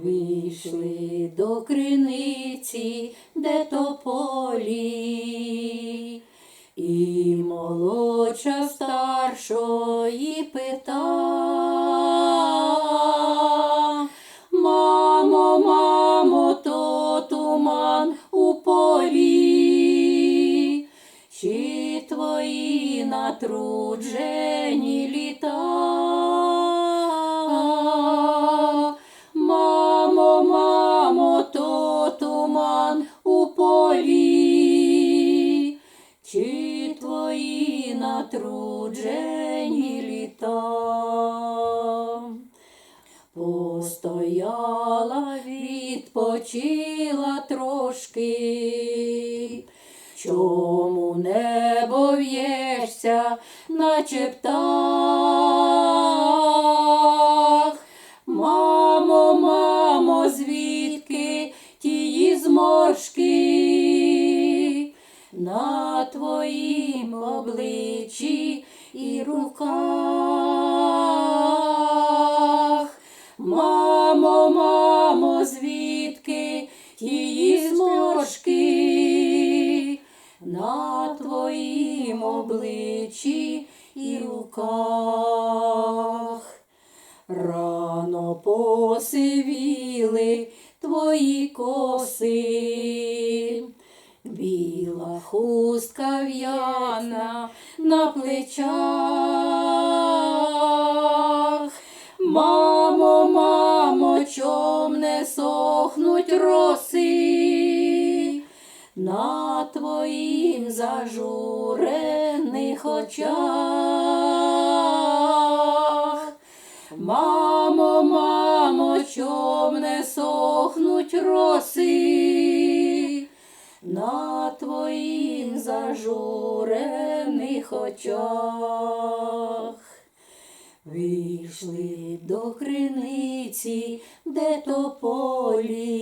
Вийшли до криниці, де тополі, і молодша старшої пита. Мамо, мамо, то туман у полі, чи твої натруджені літа. Твої натруджені літа. Постояла, відпочила трошки. Чому небо в'єшся, наче птах? Мамо, мамо, звідки тії зморшки на твоїм обличчі і руках? Мамо, мамо, звідки тії зморшки на твоїм обличчі і руках? Рано посивіли твої коси, хустка в'яна на плечах. Мамо, мамо, чом не сохнуть роси на твоїм зажурених очах. Мамо, мамо, чом не сохнуть роси твоїх зажурених очах. Вийшли до криниці, де тополі,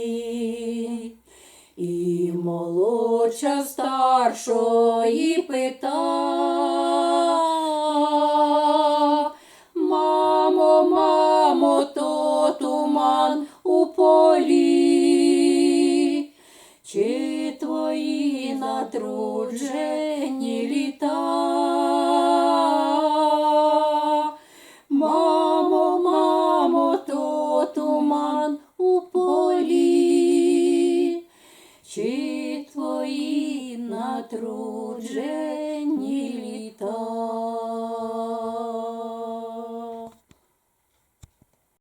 і молодша старшої пита. Мамо, мамо, то туман у полі, отруджені літа. Мамо, мамо, то туман у полі, чи твої натруджені літа.